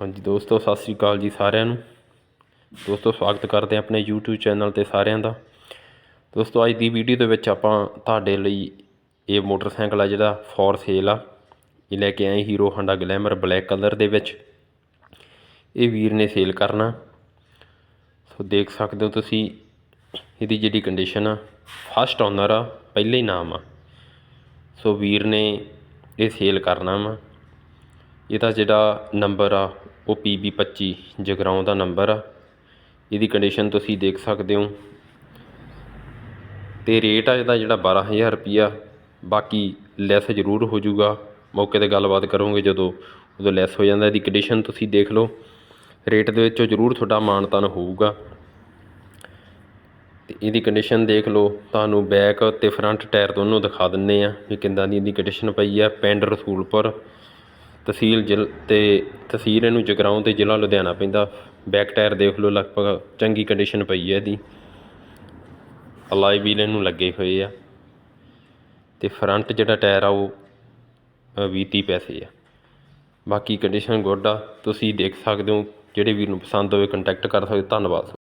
ਹਾਂਜੀ ਦੋਸਤੋ, ਸਤਿ ਸ੍ਰੀ ਅਕਾਲ ਜੀ ਸਾਰਿਆਂ ਨੂੰ। ਦੋਸਤੋ, ਸਵਾਗਤ ਕਰਦੇ ਹਾਂ ਆਪਣੇ YouTube ਚੈਨਲ ਤੇ ਸਾਰਿਆਂ ਦਾ। ਦੋਸਤੋ, ਅੱਜ ਦੀ ਵੀਡੀਓ ਦੇ ਵਿੱਚ ਆਪਾਂ ਤੁਹਾਡੇ ਲਈ ਇਹ ਮੋਟਰਸਾਈਕਲ ਆ ਜਿਹੜਾ ਫੋਰ ਸੇਲ ਆ। ਇਹ ਲੈ ਕੇ ਆਏ Hero Honda Glamour black colour ਦੇ ਵਿੱਚ। ਇਹ ਵੀਰ ਨੇ ਸੇਲ ਕਰਨਾ। ਸੋ ਦੇਖ ਸਕਦੇ ਹੋ ਤੁਸੀਂ, ਇਹਦੀ ਜਿਹੜੀ ਕੰਡੀਸ਼ਨ ਆ ਫਸਟ ਓਨਰ ਆ, ਪਹਿਲੇ ਹੀ ਨਾਮ ਆ। ਸੋ ਵੀਰ ਨੇ ਇਹ ਸੇਲ ਕਰਨਾ ਵਾ। ਇਹਦਾ ਜਿਹੜਾ ਨੰਬਰ ਆ ਉਹ PB25 ਜਗਰਾਉਂ ਦਾ ਨੰਬਰ ਆ। ਇਹਦੀ ਕੰਡੀਸ਼ਨ ਤੁਸੀਂ ਦੇਖ ਸਕਦੇ ਹੋ। ਤੇ ਰੇਟ ਆ ਇਹਦਾ ਜਿਹੜਾ 12000 ਰੁਪਿਆ ਬਾਕੀ ਲੈਸ ਜ਼ਰੂਰ ਹੋ ਜਾਊਗਾ। ਮੌਕੇ ਤੇ ਗੱਲਬਾਤ ਕਰੋਗੇ ਜਦੋਂ ਉਦੋਂ ਲੈਸ ਹੋ ਜਾਂਦਾ। ਇਹਦੀ ਕੰਡੀਸ਼ਨ ਤੁਸੀਂ ਦੇਖ ਲਓ। ਰੇਟ ਦੇ ਵਿੱਚੋਂ ਜ਼ਰੂਰ ਤੁਹਾਡਾ ਮਾਨਤਾਨ ਹੋਊਗਾ। ਤੇ ਇਹਦੀ ਕੰਡੀਸ਼ਨ ਦੇਖ ਲਓ। ਤੁਹਾਨੂੰ ਬੈਕ ਤੇ ਫਰੰਟ ਟਾਇਰ ਦੋਨੋਂ ਦਿਖਾ ਦਿੰਨੇ ਆ ਵੀ ਕਿੰਦਾਂ ਦੀ ਇਹਦੀ ਕੰਡੀਸ਼ਨ ਪਈ ਆ। ਪਿੰਡ ਰਸੂਲਪੁਰ। ਤਹਿਸੀਲ ਜ਼ਿਲ ਤੇ ਤਹਿਸੀਲ ਇਹਨੂੰ ਜਗਰਾਉਂ ਤੇ ਜ਼ਿਲ੍ਹਾ ਲੁਧਿਆਣਾ ਪੈਂਦਾ। ਬੈਕ ਟਾਇਰ ਦੇਖ ਲਓ, ਲਗਭਗ ਚੰਗੀ ਕੰਡੀਸ਼ਨ ਪਈ ਹੈ ਇਹਦੀ। ਅਲਾਈ ਵੀਲ ਇਹਨੂੰ ਲੱਗੇ ਹੋਏ ਆ। ਅਤੇ ਫਰੰਟ ਜਿਹੜਾ ਟਾਇਰ ਆ ਉਹ ਵੀਹ ਤੀਹ ਪੈਸੇ ਆ। ਬਾਕੀ ਕੰਡੀਸ਼ਨ ਗੁੱਡ ਆ। ਤੁਸੀਂ ਦੇਖ ਸਕਦੇ ਹੋ, ਜਿਹੜੇ ਵੀਰ ਨੂੰ ਪਸੰਦ ਹੋਵੇ ਕੰਟੈਕਟ ਕਰ ਸਕਦੇ ਹੋ। ਧੰਨਵਾਦ।